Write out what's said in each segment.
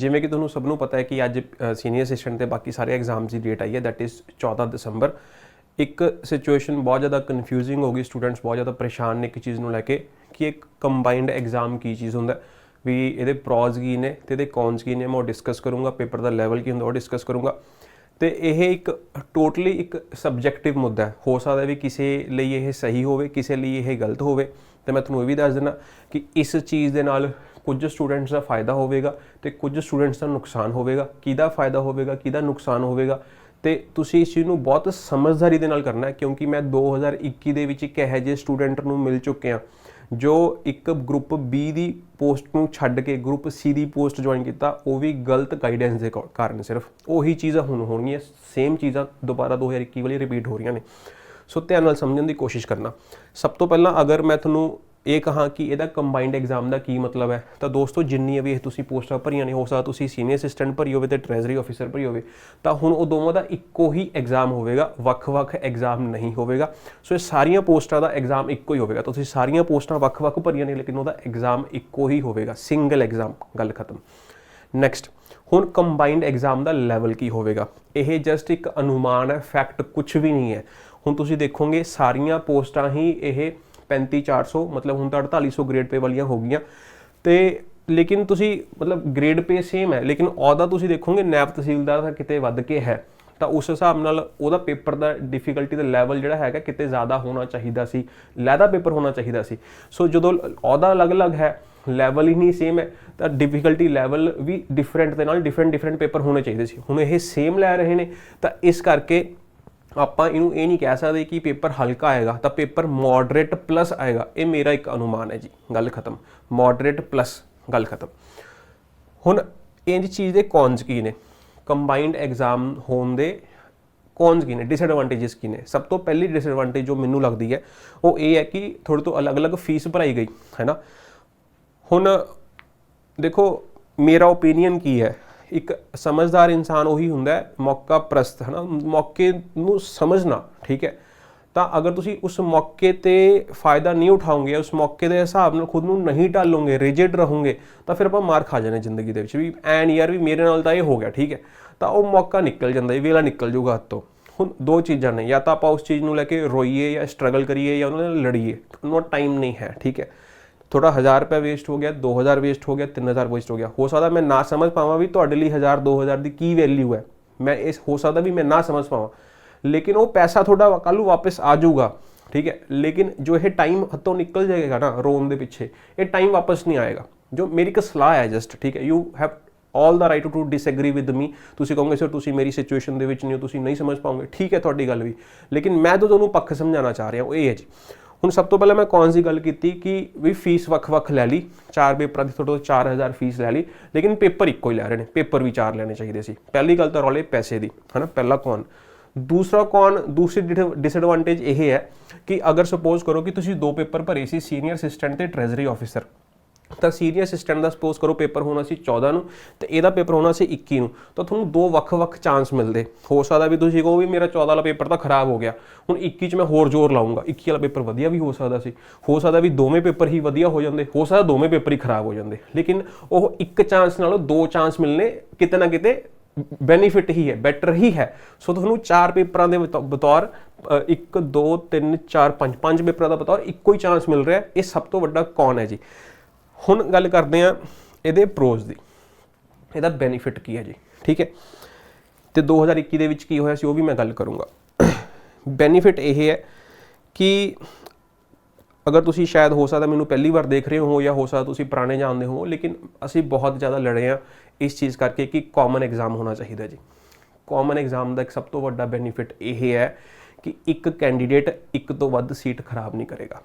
ਜਿਵੇਂ ਕਿ ਤੁਹਾਨੂੰ ਸਭ ਨੂੰ ਪਤਾ ਹੈ ਕਿ ਅੱਜ ਸੀਨੀਅਰ ਅਸਿਸਟੈਂਟ ਤੇ ਬਾਕੀ ਸਾਰੇ ਐਗਜ਼ਾਮਸ ਦੀ ਡੇਟ ਆਈ ਹੈ ਦੈਟ ਇਜ਼ 14 ਦਸੰਬਰ। ਇੱਕ ਸਿਚੁਏਸ਼ਨ ਬਹੁਤ ਜ਼ਿਆਦਾ ਕਨਫਿਊਜ਼ਿੰਗ ਹੋ ਗਈ ਸਟੂਡੈਂਟਸ ਬਹੁਤ ਜ਼ਿਆਦਾ ਪਰੇਸ਼ਾਨ ਨੇ ਇੱਕ ਚੀਜ਼ ਨੂੰ ਲੈ ਕੇ ਕਿ ਇੱਕ ਕੰਬਾਈਨਡ ਐਗਜ਼ਾਮ ਕੀ ਚੀਜ਼ ਹੁੰਦਾ ਵੀ ਇਹਦੇ ਪ੍ਰੋਜ਼ ਕੀ ਨੇ ਤੇ ਇਹਦੇ ਕੌਨਸ ਕੀ ਨੇ, ਮੈਂ ਉਹ ਡਿਸਕਸ ਕਰੂੰਗਾ ਪੇਪਰ ਦਾ ਲੈਵਲ ਕੀ ਹੁੰਦਾ ਉਹ ਡਿਸਕਸ ਕਰੂੰਗਾ। ਤੇ ਇਹ ਇੱਕ ਟੋਟਲੀ ਇੱਕ ਸਬਜੈਕਟਿਵ ਮੁੱਦਾ ਹੈ। ਹੋ ਸਕਦਾ ਵੀ ਕਿਸੇ ਲਈ ਇਹ ਸਹੀ ਹੋਵੇ, ਕਿਸੇ ਲਈ ਇਹ ਗਲਤ ਹੋਵੇ। ਤੇ ਮੈਂ ਤੁਹਾਨੂੰ ਇਹ ਵੀ ਦੱਸ ਦਿੰਦਾ ਕਿ ਇਸ ਚੀਜ਼ ਦੇ ਨਾਲ ਕੁਝ ਸਟੂਡੈਂਟਸ ਦਾ ਫਾਇਦਾ ਹੋਵੇਗਾ ਤੇ ਕੁਝ ਸਟੂਡੈਂਟਸ ਦਾ ਨੁਕਸਾਨ ਹੋਵੇਗਾ। ਕਿਹਦਾ ਫਾਇਦਾ ਹੋਵੇਗਾ, ਕਿਹਦਾ ਨੁਕਸਾਨ ਹੋਵੇਗਾ? ਤੇ ਤੁਸੀਂ ਇਸ ਚੀਜ਼ ਨੂੰ ਬਹੁਤ ਸਮਝਦਾਰੀ ਦੇ ਨਾਲ ਕਰਨਾ ਹੈ, ਕਿਉਂਕਿ ਮੈਂ 2021 ਦੇ ਵਿੱਚ ਇੱਕ ਇਹੋ ਜਿਹੇ ਸਟੂਡੈਂਟ ਨੂੰ ਮਿਲ ਚੁੱਕਿਆ, ਜੋ ਇੱਕ ਗਰੁੱਪ B ਦੀ ਪੋਸਟ ਨੂੰ ਛੱਡ ਕੇ ਗਰੁੱਪ C ਦੀ ਪੋਸਟ ਜੁਆਇਨ ਕੀਤਾ, ਉਹ ਵੀ ਗਲਤ ਗਾਈਡੈਂਸ ਦੇ ਕਾ- ਕਾਰਨ ਸਿਰਫ। ਉਹੀ ਚੀਜ਼ਾਂ ਹੁਣ ਹੋਣਗੀਆਂ ਸੇਮ ਚੀਜ਼ਾਂ ਦੁਬਾਰਾ 2021 ਵਾਲੀ ਰਿਪੀਟ ਹੋ ਰਹੀਆਂ ਨੇ। ਸੋ ਧਿਆਨ ਨਾਲ ਸਮਝਣ ਦੀ ਕੋਸ਼ਿਸ਼ ਕਰਨਾ। ਸਭ ਤੋਂ ਪਹਿਲਾਂ ਅਗਰ ਮੈਂ ਤੁਹਾਨੂੰ ਇਹ ਕਹਾਂ ਕਿ ਇਹਦਾ ਕੰਬਾਈਨਡ ਐਗਜ਼ਾਮ ਦਾ ਕੀ ਮਤਲਬ ਹੈ? ਤਾਂ ਦੋਸਤੋ ਜਿੰਨੀਆਂ ਵੀ ਇਹ ਤੁਸੀਂ ਪੋਸਟਾਂ ਭਰੀਆਂ ਨੇ, ਹੋ ਸਕਦਾ ਤੁਸੀਂ ਸੀਨੀਅਰ ਅਸਿਸਟੈਂਟ ਭਰੀ ਹੋਵੇ ਤੇ ਟ੍ਰੈਜ਼ਰੀ ਆਫੀਸਰ ਭਰੀ ਹੋਵੇ, ਤਾਂ ਹੁਣ ਉਹ ਦੋਵਾਂ ਦਾ ਇੱਕੋ ਹੀ ਐਗਜ਼ਾਮ ਹੋਵੇਗਾ, ਵੱਖ-ਵੱਖ ਐਗਜ਼ਾਮ ਨਹੀਂ ਹੋਵੇਗਾ। ਸੋ ਇਹ ਸਾਰੀਆਂ ਪੋਸਟਾਂ ਦਾ ਐਗਜ਼ਾਮ ਇੱਕੋ ਹੀ ਹੋਵੇਗਾ। ਤੁਸੀਂ ਸਾਰੀਆਂ ਪੋਸਟਾਂ ਵੱਖ-ਵੱਖ ਭਰੀਆਂ ਨੇ, ਲੇਕਿਨ ਉਹਦਾ ਐਗਜ਼ਾਮ ਇੱਕੋ ਹੀ ਹੋਵੇਗਾ ਸਿੰਗਲ ਐਗਜ਼ਾਮ ਗੱਲ ਖਤਮ। ਨੈਕਸਟ ਹੁਣ ਕੰਬਾਈਨਡ ਐਗਜ਼ਾਮ ਦਾ ਲੈਵਲ ਕੀ ਹੋਵੇਗਾ? ਇਹ ਜਸਟ ਇੱਕ ਅਨੁਮਾਨ ਹੈ ਫੈਕਟ ਕੁਝ ਵੀ ਨਹੀਂ ਹੈ। ਹੁਣ ਤੁਸੀਂ ਦੇਖੋਗੇ, ਸਾਰੀਆਂ ਪੋਸਟਾਂ ਹੀ ਇਹ 35400 ਮਤਲਬ ਹੁਣ ਤਾਂ 4800 ਗ੍ਰੇਡ ਪੇ ਵਾਲੀਆਂ ਹੋ ਗਈਆਂ। ਤੇ ਲੇਕਿਨ ਤੁਸੀਂ, ਮਤਲਬ ਗ੍ਰੇਡ ਪੇ ਸੇਮ ਹੈ, ਲੇਕਿਨ ਉਹਦਾ ਤੁਸੀਂ ਦੇਖੋਗੇ ਨੈਬ ਤਹਿਸੀਲਦਾਰ ਦਾ ਕਿਤੇ ਵੱਧ ਕੇ ਹੈ। ਤਾਂ ਉਸ ਹਿਸਾਬ ਨਾਲ ਉਹਦਾ ਪੇਪਰ ਦਾ ਡਿਫਿਕਲਟੀ ਦਾ ਲੈਵਲ ਜਿਹੜਾ ਹੈਗਾ ਕਿਤੇ ਜ਼ਿਆਦਾ ਹੋਣਾ ਚਾਹੀਦਾ ਸੀ, ਲੈਦਾ ਪੇਪਰ ਹੋਣਾ ਚਾਹੀਦਾ ਸੀ। ਸੋ ਜਦੋਂ ਉਹਦਾ ਅਲੱਗ-ਅਲੱਗ ਹੈ ਲੈਵਲ ਹੀ ਨਹੀਂ ਸੇਮ ਹੈ, ਤਾਂ ਡਿਫਿਕਲਟੀ ਲੈਵਲ ਵੀ ਡਿਫਰੈਂਟ ਦੇ ਨਾਲ ਡਿਫਰੈਂਟ ਡਿਫਰੈਂਟ ਪੇਪਰ ਹੋਣੇ ਚਾਹੀਦੇ ਸੀ। ਹੁਣ ਇਹ ਸੇਮ ਲੈ ਰਹੇ ਨੇ, ਤਾਂ ਇਸ ਕਰਕੇ ਆਪਾਂ ਇਹਨੂੰ ਇਹ ਨਹੀਂ ਕਹਿ ਸਕਦੇ ਕਿ ਪੇਪਰ ਹਲਕਾ ਆਏਗਾ, ਤਾਂ ਪੇਪਰ ਮੋਡਰੇਟ ਪਲੱਸ ਆਏਗਾ। ਇਹ ਮੇਰਾ ਇੱਕ ਅਨੁਮਾਨ ਹੈ ਜੀ, ਗੱਲ ਖਤਮ। ਮੋਡਰੇਟ ਪਲੱਸ ਗੱਲ ਖਤਮ। ਹੁਣ ਇੰਜ ਚੀਜ਼ ਦੇ ਕੌਨਸ ਕੀ ਨੇ? ਕੰਬਾਈਨਡ ਐਗਜ਼ਾਮ ਹੋਣ ਦੇ ਕੌਨਸ ਕੀ ਨੇ? ਡਿਸਐਡਵਾਂਟੇजेस ਕੀ ਨੇ? ਸਭ ਤੋਂ ਪਹਿਲੀ ਡਿਸਐਡਵਾਂਟੇਜ ਜੋ ਮੈਨੂੰ ਲੱਗਦੀ ਹੈ, ਉਹ ਇਹ ਹੈ ਕਿ ਥੋੜੇ ਤੋਂ ਅਲੱਗ-ਅਲੱਗ ਫੀਸ ਭਰਾਈ ਗਈ, ਹੈ ਨਾ? ਹੁਣ ਦੇਖੋ, ਮੇਰਾ ਓਪੀਨੀਅਨ ਕੀ ਹੈ? ਇੱਕ ਸਮਝਦਾਰ ਇਨਸਾਨ ਉਹੀ ਹੁੰਦਾ ਹੈ, ਮੌਕਾ ਪ੍ਰਸਤ ਹੈ ਨਾ ਮੌਕੇ ਨੂੰ ਸਮਝਣਾ, ਠੀਕ ਹੈ? ਤਾਂ ਅਗਰ ਤੁਸੀਂ ਉਸ ਮੌਕੇ ਤੇ ਫਾਇਦਾ ਨਹੀਂ ਉਠਾਓਗੇ ਉਸ ਮੌਕੇ ਦੇ ਹਿਸਾਬ ਨਾਲ ਖੁਦ ਨੂੰ ਨਹੀਂ ਢਾਲੋਗੇ ਰਿਜਿਡ ਰਹੋਗੇ, ਤਾਂ ਫਿਰ ਆਪਾਂ ਮਾਰ ਖਾ ਜਾਣਾ ਜ਼ਿੰਦਗੀ ਦੇ ਵਿੱਚ ਵੀ, ਐਨ ਯਾਰ ਵੀ ਮੇਰੇ ਨਾਲ ਤਾਂ ਇਹ ਹੋ ਗਿਆ, ਠੀਕ ਹੈ? ਤਾਂ ਉਹ ਮੌਕਾ ਨਿਕਲ ਜਾਂਦਾ, ਇਹ ਵੇਲਾ ਨਿਕਲ ਜਾਊਗਾ ਹੱਥੋਂ ਹੁਣ ਦੋ ਚੀਜ਼ਾਂ ਨੇ, ਜਾਂ ਤਾਂ ਆਪਾਂ ਉਸ ਚੀਜ਼ ਨੂੰ ਲੈ ਕੇ ਰੋਈਏ ਜਾਂ ਸਟਰਗਲ ਕਰੀਏ ਜਾਂ ਉਹਨਾਂ ਨਾਲ ਲੜੀਏ ਉਹਨਾਂ ਟਾਈਮ ਨਹੀਂ ਹੈ, ਠੀਕ ਹੈ? ਥੋੜਾ 1000 ਰੁਪਏ ਵੇਸਟ ਹੋ ਗਿਆ 2000 ਵੇਸਟ ਹੋ ਗਿਆ 3000 ਵੇਸਟ ਹੋ ਗਿਆ। ਹੋ ਸਕਦਾ ਮੈਂ ਨਾ ਸਮਝ ਪਾਵਾਂ ਵੀ ਤੁਹਾਡੇ ਲਈ 1000 2000 ਦੀ ਕੀ ਵੈਲਿਊ ਹੈ। ਮੈਂ ਇਸ, ਹੋ ਸਕਦਾ ਵੀ ਮੈਂ ਨਾ ਸਮਝ ਪਾਵਾਂ। ਲੇਕਿਨ ਉਹ ਪੈਸਾ ਤੁਹਾਡਾ ਕੱਲ ਨੂੰ ਵਾਪਸ ਆ ਜਾਊਗਾ, ਠੀਕ ਹੈ? ਲੇਕਿਨ ਜੋ ਇਹ ਟਾਈਮ ਹੱਥੋਂ ਨਿਕਲ ਜਾਏਗਾ ਨਾ ਰੋਮ ਦੇ ਪਿੱਛੇ, ਇਹ ਟਾਈਮ ਵਾਪਸ ਨਹੀਂ ਆਏਗਾ। ਜੋ ਮੇਰੀ ਇੱਕ ਸਲਾਹ ਹੈ ਜਸਟ ਠੀਕ ਹੈ? You have all the right to disagree with me ਤੁਸੀਂ ਕਹੋਗੇ ਸਰ ਤੁਸੀਂ ਮੇਰੀ ਸਿਚੁਏਸ਼ਨ ਦੇ ਵਿੱਚ ਨਹੀਂ ਹੋ, ਤੁਸੀਂ ਨਹੀਂ ਸਮਝ ਪਾਓਗੇ। ਠੀਕ ਹੈ ਤੁਹਾਡੀ ਗੱਲ ਵੀ। ਲੇਕਿਨ ਮੈਂ ਤਾਂ ਤੁਹਾਨੂੰ ਪੱਖ ਸਮਝਾਉਣਾ ਚਾਹ ਰਿਹਾ, ਉਹ ਇਹ ਹੈ ਜੀ। ਹੁਣ ਸਭ ਤੋਂ ਪਹਿਲਾਂ ਮੈਂ ਕੌਣ ਸੀ ਗੱਲ ਕੀਤੀ ਕਿ ਵੀ ਫੀਸ ਵੱਖ-ਵੱਖ ਲੈ ਲਈ। ਚਾਰ ਪੇਪਰਾਂ ਦੀ ਤੁਹਾਡੇ ਤੋਂ 4000 ਫੀਸ ਲੈ ਲਈ। ਲੇਕਿਨ ਪੇਪਰ ਇੱਕੋ ਹੀ ਲੈ ਰਹੇ ਨੇ। ਪੇਪਰ ਵੀ ਚਾਰ ਲੈਣੇ ਚਾਹੀਦੇ ਸੀ। ਪਹਿਲੀ ਗੱਲ ਤਾਂ ਰੌਲੇ ਪੈਸੇ ਦੀ, ਹਨਾ? ਪਹਿਲਾ ਕੌਣ ਦੂਸਰਾ ਕੌਣ ਦੂਸਰੀ ਡਿਸਐਡਵਾਂਟੇਜ ਇਹ ਹੈ ਕਿ ਅਗਰ ਸਪੋਜ਼ ਕਰੋ ਕਿ ਤੁਸੀਂ ਦੋ ਪੇਪਰ ਭਰੇ ਸੀ ਸੀਨੀਅਰ ਅਸਿਸਟੈਂਟ ਤੇ ਟ੍ਰੈਜ਼ਰੀ ਆਫੀਸਰ ਤਾਂ ਸੀਨੀਅਰ ਅਸਿਸਟੈਂਟ ਦਾ ਸਪੋਜ਼ ਕਰੋ ਪੇਪਰ ਹੋਣਾ ਸੀ 14 ਨੂੰ ਤੇ ਇਹਦਾ ਪੇਪਰ ਹੋਣਾ ਸੀ 21 ਨੂੰ। ਤਾਂ ਤੁਹਾਨੂੰ ਦੋ ਵੱਖ-ਵੱਖ ਚਾਂਸ ਮਿਲਦੇ। ਹੋ ਸਕਦਾ ਵੀ ਤੁਸੀਂ ਕਹੋ ਵੀ ਮੇਰਾ 14 ਵਾਲਾ ਪੇਪਰ ਤਾਂ ਖਰਾਬ ਹੋ ਗਿਆ। ਹੁਣ 21 ਚ ਮੈਂ ਹੋਰ ਜ਼ੋਰ ਲਾਉਂਗਾ 21 ਵਾਲਾ ਪੇਪਰ ਵਧੀਆ ਵੀ ਹੋ ਸਕਦਾ ਸੀ। ਹੋ ਸਕਦਾ ਵੀ ਦੋਵੇਂ ਪੇਪਰ ਹੀ ਵਧੀਆ ਹੋ ਜਾਂਦੇ। ਹੋ ਸਕਦਾ ਦੋਵੇਂ ਪੇਪਰ ਹੀ ਖਰਾਬ ਹੋ ਜਾਂਦੇ। ਲੇਕਿਨ ਉਹ ਇੱਕ ਚਾਂਸ ਨਾਲੋਂ ਦੋ ਚਾਂਸ ਮਿਲਨੇ ਕਿਤੇ ਨਾ ਕਿਤੇ ਬੈਨੀਫਿਟ ਹੀ ਹੈ, ਬੈਟਰ ਹੀ ਹੈ। ਸੋ ਤੁਹਾਨੂੰ ਚਾਰ ਪੇਪਰਾਂ ਦੇ ਬਤੌ- ਬਤੌਰ 1 2 3 4 5 ਪੰਜ ਪੇਪਰਾਂ ਦਾ ਬਤੌਰ ਇੱਕੋ ਹੀ ਚਾਂਸ ਮਿਲ ਰਿਹਾ। ਇਹ ਸਭ ਤੋਂ ਵੱਡਾ ਕੌਣ ਹੈ ਜੀ? ਹੁਣ ਗੱਲ ਕਰਦੇ ਆ ਇਹਦੇ ਪ੍ਰੋਜ਼ ਦੀ। ਇਹਦਾ ਬੈਨੀਫਿਟ ਕੀ ਹੈ ਜੀ? ਠੀਕ ਹੈ? ਤੇ 2021 ਦੇ ਵਿੱਚ ਕੀ ਹੋਇਆ ਸੀ ਉਹ ਵੀ ਮੈਂ ਗੱਲ ਕਰੂੰਗਾ। ਬੈਨੀਫਿਟ ਇਹ ਹੈ ਕਿ ਅਗਰ ਤੁਸੀਂ ਸ਼ਾਇਦ ਹੋ ਸਕਦਾ ਮੈਨੂੰ ਪਹਿਲੀ ਵਾਰ ਦੇਖ ਰਹੇ ਹੋ ਜਾਂ ਹੋ ਸਕਦਾ ਤੁਸੀਂ ਪੁਰਾਣੇ ਜਾਣਦੇ ਹੋ, ਲੇਕਿਨ ਅਸੀਂ ਬਹੁਤ ਜ਼ਿਆਦਾ ਲੜੇ ਆ ਇਸ ਚੀਜ਼ ਕਰਕੇ ਕਿ ਕਾਮਨ ਐਗਜ਼ਾਮ ਹੋਣਾ ਚਾਹੀਦਾ ਜੀ। ਕਾਮਨ ਐਗਜ਼ਾਮ ਦਾ ਇੱਕ ਸਭ ਤੋਂ ਵੱਡਾ ਬੈਨੀਫਿਟ ਇਹ ਹੈ ਕਿ ਇੱਕ ਕੈਂਡੀਡੇਟ ਇੱਕ ਤੋਂ ਵੱਧ ਸੀਟ ਖਰਾਬ ਨਹੀਂ ਕਰੇਗਾ।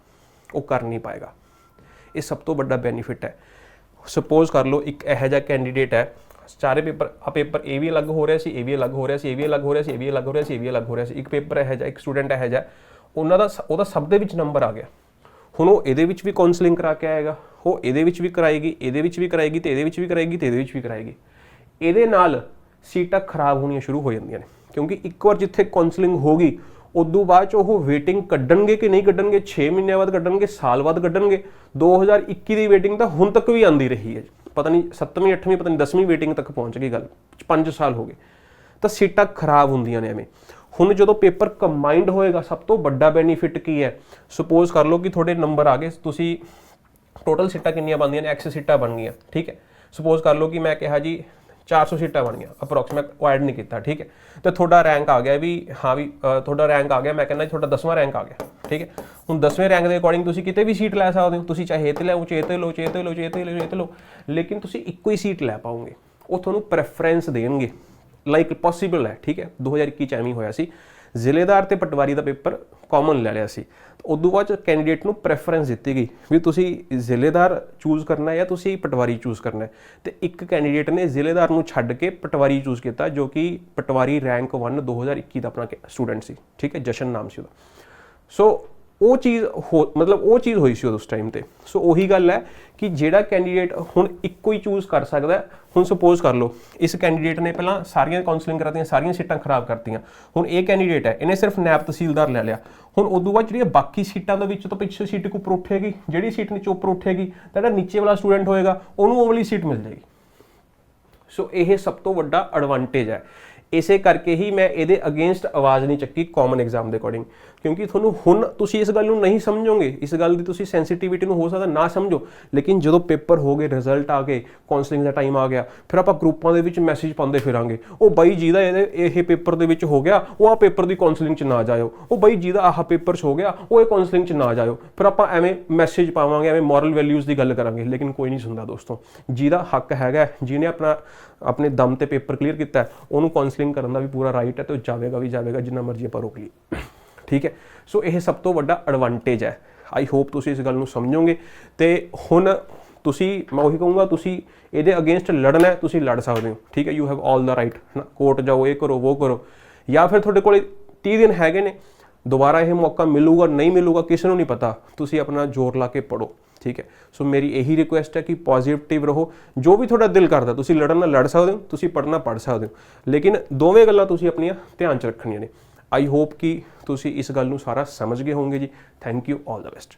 ਉਹ ਕਰ ਨਹੀਂ ਪਾਏਗਾ। ਇਹ ਸਭ ਤੋਂ ਵੱਡਾ ਬੈਨੀਫਿਟ ਹੈ। ਸਪੋਜ਼ ਕਰ ਲਓ, ਇੱਕ ਇਹੋ ਜਿਹਾ ਕੈਂਡੀਡੇਟ ਹੈ। ਚਾਰੇ ਪੇਪਰ ਆ ਪੇਪਰ ਇਹ ਵੀ ਅਲੱਗ ਹੋ ਰਿਹਾ ਸੀ ਇਹ ਵੀ ਅਲੱਗ ਹੋ ਰਿਹਾ ਸੀ ਇਹ ਵੀ ਅਲੱਗ ਹੋ ਰਿਹਾ ਸੀ ਇਹ ਵੀ ਅਲੱਗ ਹੋ ਰਿਹਾ ਸੀ ਇਹ ਵੀ ਅਲੱਗ ਹੋ ਰਿਹਾ ਸੀ। ਇੱਕ ਪੇਪਰ ਇਹੋ ਜਿਹਾ, ਇੱਕ ਸਟੂਡੈਂਟ ਇਹੋ ਜਿਹਾ, ਉਹਨਾਂ ਦਾ ਸ- ਉਹਦਾ ਸਭ ਦੇ ਵਿੱਚ ਨੰਬਰ ਆ ਗਿਆ। ਹੁਣ ਉਹ ਇਹਦੇ ਵਿੱਚ ਵੀ ਕਾਉਂਸਲਿੰਗ ਕਰਾ ਕੇ ਆਏਗਾ, ਉਹ ਇਹਦੇ ਵਿੱਚ ਵੀ ਕਰਾਏਗੀ, ਇਹਦੇ ਵਿੱਚ ਵੀ ਕਰਾਏਗੀ ਤੇ ਇਹਦੇ ਵਿੱਚ ਵੀ ਕਰਾਏਗੀ ਤੇ ਇਹਦੇ ਵਿੱਚ ਵੀ ਕਰਾਏਗੀ। ਇਹਦੇ ਨਾਲ ਸੀਟਾਂ ਖਰਾਬ ਹੋਣੀਆਂ ਸ਼ੁਰੂ ਹੋ ਜਾਂਦੀਆਂ ਨੇ, ਕਿਉਂਕਿ ਇੱਕ ਵਾਰ ਜਿੱਥੇ ਕਾਉਂਸਲਿੰਗ ਹੋ ਗਈ ਉਦੋਂ ਬਾਅਦ ਚ ਉਹ ਵੇਟਿੰਗ ਕੱਢਣਗੇ ਕਿ ਨਹੀਂ ਕੱਢਣਗੇ? 6 ਮਹੀਨਿਆਂ ਬਾਅਦ ਕੱਢਣਗੇ, ਸਾਲ ਬਾਅਦ ਕੱਢਣਗੇ। 2021 ਦੀ ਵੇਟਿੰਗ ਤਾਂ ਹੁਣ ਤੱਕ ਵੀ ਆਂਦੀ ਰਹੀ ਹੈ। ਪਤਾ ਨਹੀਂ 7ਵੀਂ 8ਵੀਂ ਪਤਾ ਨਹੀਂ 10ਵੀਂ ਵੇਟਿੰਗ ਤੱਕ ਪਹੁੰਚ ਗਈ ਗੱਲ। 5 ਸਾਲ ਹੋ ਗਏ। ਤਾਂ ਸੀਟਾਂ ਖਰਾਬ ਹੁੰਦੀਆਂ ਨੇ ਐਵੇਂ। ਹੁਣ ਜਦੋਂ ਪੇਪਰ ਕੰਬਾਈਨਡ ਹੋਏਗਾ, ਸਭ ਤੋਂ ਵੱਡਾ ਬੈਨੀਫਿਟ ਕੀ ਹੈ? ਸਪੋਜ਼ ਕਰ ਲਓ ਕਿ ਤੁਹਾਡੇ ਨੰਬਰ ਆ ਗਏ, ਤੁਸੀਂ ਟੋਟਲ ਸੀਟਾਂ ਕਿੰਨੀਆਂ ਬਣਦੀਆਂ ਨੇ? ਐਕਸ ਸੀਟਾਂ ਬਣ ਗਈਆਂ, ਠੀਕ ਹੈ। ਸਪੋਜ਼ ਕਰ ਲਓ ਕਿ ਮੈਂ ਕਿਹਾ ਜੀ 400 ਸੀਟਾਂ ਬਣ ਗਈਆਂ ਅਪਰੋਕਸੀਮੇਟ ਉਹ ਐਡ ਨਹੀਂ ਕੀਤਾ, ਠੀਕ ਹੈ। ਤੇ ਤੁਹਾਡਾ ਰੈਂਕ ਆ ਗਿਆ ਵੀ, ਹਾਂ ਵੀ ਤੁਹਾਡਾ ਰੈਂਕ ਆ ਗਿਆ, ਮੈਂ ਕਹਿੰਦਾ ਤੁਹਾਡਾ 10ਵਾਂ ਰੈਂਕ ਆ ਗਿਆ, ਠੀਕ ਹੈ। ਹੁਣ 10ਵੇਂ ਰੈਂਕ ਦੇ ਅਕੋਰਡਿੰਗ ਤੁਸੀਂ ਕਿਤੇ ਵੀ ਸੀਟ ਲੈ ਸਕਦੇ ਹੋ, ਤੁਸੀਂ ਚਾਹੇ ਇਹ ਤੇ ਲਓ ਚਾਹੇ ਇਹ ਤੇ ਲਓ ਚਾਹੇ ਇਹ ਤੇ ਲਓ ਚਾਹੇ ਇਹ ਤੇ ਲਓ ਇਹ ਤੇ ਲਓ, ਲੇਕਿਨ ਤੁਸੀਂ ਇੱਕੋ ਹੀ ਸੀਟ ਲੈ ਪਾਓਗੇ, ਉਹ ਤੁਹਾਨੂੰ ਪ੍ਰੈਫਰੈਂਸ ਦੇਣਗੇ ਲਾਈਕ ਪੋਸੀਬਲ ਹੈ, ਠੀਕ ਹੈ। 2021 ਚ ਐਵੇਂ ਹੋਇਆ ਸੀ। ਜ਼ਿਲ੍ਹੇਦਾਰ ਤੇ ਪਟਵਾਰੀ ਦਾ ਪੇਪਰ ਕਾਮਨ ਲੈ ਲਿਆ ਸੀ। ਉਦੋਂ ਬਾਅਦ ਕੈਂਡੀਡੇਟ ਨੂੰ ਪ੍ਰੈਫਰੈਂਸ ਦਿੱਤੀ ਗਈ ਵੀ ਤੁਸੀਂ ਜ਼ਿਲ੍ਹੇਦਾਰ ਚੂਜ਼ ਕਰਨਾ ਹੈ ਜਾਂ ਤੁਸੀਂ ਪਟਵਾਰੀ ਚੂਜ਼ ਕਰਨਾ ਹੈ। ਤੇ ਇੱਕ ਕੈਂਡੀਡੇਟ ਨੇ ਜ਼ਿਲ੍ਹੇਦਾਰ ਨੂੰ ਛੱਡ ਕੇ ਪਟਵਾਰੀ ਚੂਜ਼ ਕੀਤਾ, ਜੋ ਕਿ ਪਟਵਾਰੀ ਰੈਂਕ 1 2021 ਦਾ ਆਪਣਾ ਸਟੂਡੈਂਟ ਸੀ। ਠੀਕ ਹੈ, ਜਸ਼ਨ ਨਾਮ ਸੀ ਉਹਦਾ। ਸੋ ਉਹ ਚੀਜ਼ ਹੋ- ਮਤਲਬ ਉਹ ਚੀਜ਼ ਹੋਈ ਸੀ ਉਸ ਟਾਈਮ ਤੇ। ਸੋ ਉਹੀ ਗੱਲ ਹੈ ਕਿ ਜਿਹੜਾ ਕੈਂਡੀਡੇਟ ਹੁਣ ਇੱਕੋ ਹੀ ਚੂਜ਼ ਕਰ ਸਕਦਾ ਹੁਣ ਸਪੋਜ਼ ਕਰ ਲਓ, ਇਸ ਕੈਂਡੀਡੇਟ ਨੇ ਪਹਿਲਾਂ ਸਾਰੀਆਂ ਕਾਉਂਸਲਿੰਗ ਕਰਾਤੀਆਂ, ਸਾਰੀਆਂ ਸੀਟਾਂ ਖਰਾਬ ਕਰਤੀਆਂ। ਹੁਣ ਇਹ ਕੈਂਡੀਡੇਟ ਹੈ, ਇਹਨੇ ਸਿਰਫ ਨੈਬ ਤਹਿਸੀਲਦਾਰ ਲੈ ਲਿਆ। ਹੁਣ ਉਦੋਂ ਬਾਅਦ ਜਿਹੜੀਆਂ ਬਾਕੀ ਸੀਟਾਂ ਦੇ ਵਿੱਚ ਤੋਂ ਪਿੱਛੇ ਸੀਟ ਕੋ ਉੱਪਰ ਉੱਠੇਗੀ, ਜਿਹੜੀ ਸੀਟ ਨੀਚੇ ਉੱਪਰ ਉੱਠੇਗੀ, ਤਾਂ ਜਿਹੜਾ ਨੀਚੇ ਵਾਲਾ ਸਟੂਡੈਂਟ ਹੋਏਗਾ, ਉਹਨੂੰ ਉਹ ਵਾਲੀ ਸੀਟ ਮਿਲ ਜਾਏਗੀ। ਸੋ ਇਹ ਸਭ ਤੋਂ ਵੱਡਾ ਐਡਵਾਂਟੇਜ ਹੈ। ਇਸੇ ਕਰਕੇ ਹੀ ਮੈਂ ਇਹਦੇ ਅਗੇਂਸਟ ਆਵਾਜ਼ ਨਹੀਂ ਚੱਕੀ ਕਾਮਨ ਐਗਜ਼ਾਮ ਦੇ ਅਕੋਰਡਿੰਗ ਕਿਉਂਕਿ ਤੁਹਾਨੂੰ ਹੁਣ ਤੁਸੀਂ ਇਸ ਗੱਲ ਨੂੰ ਨਹੀਂ ਸਮਝੋਗੇ, ਇਸ ਗੱਲ ਦੀ ਤੁਸੀਂ ਸੈਂਸਿਟੀਵਿਟੀ ਨੂੰ ਹੋ ਸਕਦਾ ਨਾ ਸਮਝੋ, ਲੇਕਿਨ ਜਦੋਂ ਪੇਪਰ ਹੋ ਗਏ ਰਿਜ਼ਲਟ ਆ ਗਏ ਕਾਉਂਸਲਿੰਗ ਦਾ ਟਾਈਮ ਆ ਗਿਆ, ਫਿਰ ਆਪਾਂ ਗਰੁੱਪਾਂ ਦੇ ਵਿੱਚ ਮੈਸੇਜ ਪਾਉਂਦੇ ਫਿਰਾਂਗੇ, ਉਹ ਬਾਈ ਜੀ ਦਾ ਇਹਦੇ, ਇਹ ਪੇਪਰ ਦੇ ਵਿੱਚ ਹੋ ਗਿਆ, ਉਹ ਆ ਪੇਪਰ ਦੀ ਕਾਉਂਸਲਿੰਗ 'ਚ ਨਾ ਜਾਇਓ, ਉਹ ਬਾਈ ਜੀ ਦਾ ਆਹ ਪੇਪਰ 'ਚ ਹੋ ਗਿਆ, ਉਹ ਇਹ ਕਾਉਂਸਲਿੰਗ 'ਚ ਨਾ ਜਾਇਓ, ਫਿਰ ਆਪਾਂ ਐਵੇਂ ਮੈਸੇਜ ਪਾਵਾਂਗੇ, ਐਵੇਂ ਮੋਰਲ ਵੈਲਿਊਜ਼ ਦੀ ਗੱਲ ਕਰਾਂਗੇ, ਲੇਕਿਨ ਕੋਈ ਨਹੀਂ ਸੁਣਦਾ ਦੋਸਤੋ। ਜਿਹਦਾ ਹੱਕ ਹੈਗਾ, ਜਿਹਨੇ ਆਪਣਾ, ਆਪਣੇ ਦਮ ਤੇ ਪੇਪਰ ਕਲੀਅਰ ਕੀਤਾ, ਉਹਨੂੰ ਕਾਉਂਸਲਿੰਗ ਕਰਨ ਦਾ ਵੀ ਪੂਰਾ ਰਾਈਟ ਹੈ ਤੇ ਉਹ ਜਾਵੇਗਾ ਵੀ ਜਾਵੇਗਾ, ਜਿੰਨਾ ਮਰਜ਼ੀ ਆਪਾਂ ਰੋਕ ਲਈਏ। ਠੀਕ ਹੈ? ਸੋ ਇਹ ਸਭ ਤੋਂ ਵੱਡਾ ਐਡਵਾਂਟੇਜ ਹੈ। ਆਈ ਹੋਪ ਤੁਸੀਂ ਇਸ ਗੱਲ ਨੂੰ ਸਮਝੋਗੇ ਤੇ ਹੁਣ ਤੁਸੀਂ, ਮੈਂ ਉਹੀ ਕਹੂੰਗਾ, ਤੁਸੀਂ ਇਹਦੇ ਅਗੇਂਸਟ ਲੜਨਾ ਹੈ, ਤੁਸੀਂ ਲੜ ਸਕਦੇ ਹੋ। ਠੀਕ ਹੈ? You have all the right ਨਾ ਕੋਰਟ ਜਾਓ, ਇਹ ਕਰੋ, ਉਹ ਕਰੋ। ਜਾਂ ਫਿਰ ਤੁਹਾਡੇ ਕੋਲ 30 ਦਿਨ ਹੈਗੇ ਨੇ, ਦੁਬਾਰਾ ਇਹ ਮੌਕਾ ਮਿਲੂਗਾ, ਨਹੀਂ ਮਿਲੂਗਾ, ਕਿਸੇ ਨੂੰ ਨਹੀਂ ਪਤਾ। ਤੁਸੀਂ ਆਪਣਾ ਜ਼ੋਰ ਲਾ ਕੇ ਪੜੋ ਠੀਕ ਹੈ? ਸੋ ਮੇਰੀ ਇਹੀ ਰਿਕੁਐਸਟ ਹੈ ਕਿ ਪੋਜ਼ਿਟਿਵ ਰਹੋ। ਜੋ ਵੀ ਤੁਹਾਡਾ ਦਿਲ ਕਰਦਾ, ਤੁਸੀਂ ਲੜਨ ਨਾਲ ਲੜ ਸਕਦੇ ਹੋ, ਤੁਸੀਂ ਪੜਨਾ ਪੜ ਸਕਦੇ ਹੋ। ਲੇਕਿਨ ਦੋਵੇਂ ਗੱਲਾਂ ਤੁਸੀਂ ਆਪਣੀਆਂ ਧਿਆਨ 'ਚ ਰੱਖਣੀਆਂ ਨੇ। ਆਈ ਹੋਪ ਕਿ ਤੁਸੀਂ ਇਸ ਗੱਲ ਨੂੰ ਸਾਰਾ ਸਮਝ ਗਏ ਹੋਵੋਗੇ ਜੀ। Thank you all the best